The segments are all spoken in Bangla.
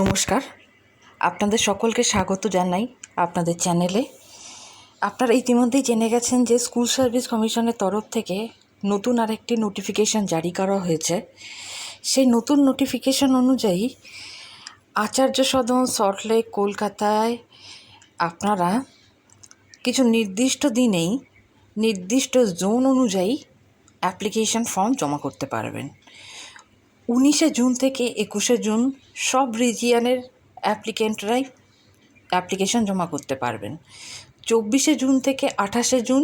নমস্কার। আপনাদের সকলকে স্বাগত জানাই আপনাদের চ্যানেলে। আপনারা ইতিমধ্যেই জেনে গেছেন যে স্কুল সার্ভিস কমিশনের তরফ থেকে নতুন আরেকটি নোটিফিকেশান জারি করা হয়েছে। সেই নতুন নোটিফিকেশান অনুযায়ী আচার্য সদন সল্টলেক কলকাতায় আপনারা কিছু নির্দিষ্ট দিনেই নির্দিষ্ট জোন অনুযায়ী অ্যাপ্লিকেশন ফর্ম জমা করতে পারবেন। উনিশে জুন থেকে একুশে জুন সব রিজিয়ানের অ্যাপ্লিকেন্টরাই অ্যাপ্লিকেশন জমা করতে পারবেন। চব্বিশে জুন থেকে আঠাশে জুন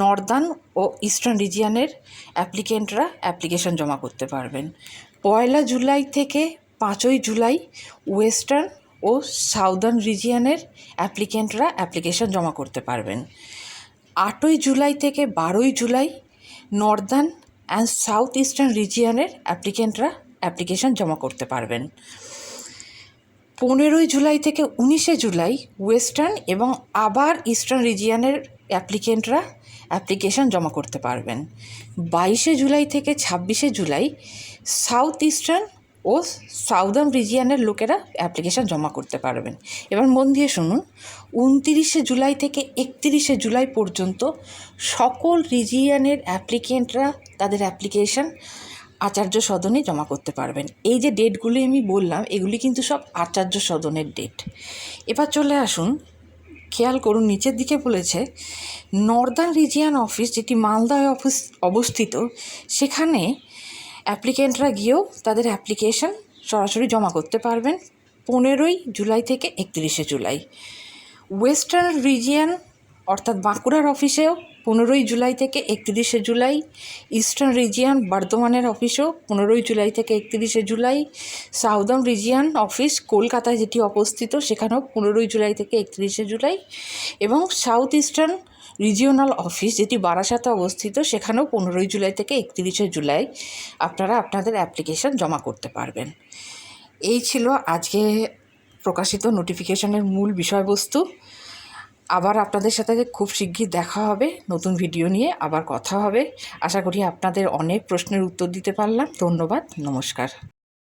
নর্দার্ন ও ইস্টার্ন রিজিয়ানের অ্যাপ্লিকেন্টরা অ্যাপ্লিকেশন জমা করতে পারবেন। পয়লা জুলাই থেকে পাঁচই জুলাই ওয়েস্টার্ন ও সাউদার্ন রিজিয়ানের অ্যাপ্লিকেন্টরা অ্যাপ্লিকেশন জমা করতে পারবেন। আটই জুলাই থেকে বারোই July northern and south eastern রিজিয়নের অ্যাপ্লিকেন্টরা অ্যাপ্লিকেশন জমা করতে পারবেন। পনেরোই জুলাই থেকে উনিশে জুলাই ওয়েস্টার্ন এবং আবার ইস্টার্ন রিজিয়নের অ্যাপ্লিকেন্টরা অ্যাপ্লিকেশন জমা করতে পারবেন। বাইশে জুলাই থেকে ছাব্বিশে জুলাই সাউথ ইস্টার্ন ও সাউদার্ন রিজিয়ানের লোকেরা অ্যাপ্লিকেশন জমা করতে পারবেন। এবার মন দিয়ে শুনুন, উনতিরিশে জুলাই থেকে একতিরিশে জুলাই পর্যন্ত সকল রিজিয়ানের অ্যাপ্লিকেন্টরা তাদের অ্যাপ্লিকেশন আচার্য সদনে জমা করতে পারবেন। এই যে ডেটগুলি আমি বললাম, এগুলি কিন্তু সব আচার্য সদনের ডেট এবার চলে আসুন, খেয়াল করুন নিচের দিকে বলেছে, নর্দার্ন রিজিয়ান অফিস, যেটি মালদায় অফিস অবস্থিত, সেখানে অ্যাপ্লিকেন্টরা গিয়েও তাদের অ্যাপ্লিকেশন সরাসরি জমা করতে পারবেন পনেরোই জুলাই থেকে একত্রিশে জুলাই। ওয়েস্টার্ন রিজিয়ান অর্থাৎ বাঁকুড়ার অফিসেও পনেরোই জুলাই থেকে একত্রিশে জুলাই, ইস্টার্ন রিজিয়ান বর্ধমানের অফিসেও পনেরোই জুলাই থেকে একত্রিশে জুলাই, সাউদার্ন রিজিয়ান অফিস কলকাতায় যেটি অবস্থিত সেখানেও পনেরোই জুলাই থেকে একত্রিশে জুলাই এবং সাউথ ইস্টার্ন রিজিওনাল অফিস যেটি বারাসাতে অবস্থিত সেখানেও পনেরোই জুলাই থেকে একত্রিশে জুলাই আপনারা আপনাদের অ্যাপ্লিকেশন জমা করতে পারবেন। এই ছিল আজকে প্রকাশিত নোটিফিকেশনের মূল বিষয়বস্তু। আবার আপনাদের সাথে খুব শিগগির দেখা হবে, নতুন ভিডিও নিয়ে আবার কথা হবে। আশা করি আপনাদের অনেক প্রশ্নের উত্তর দিতে পারলাম। ধন্যবাদ, নমস্কার।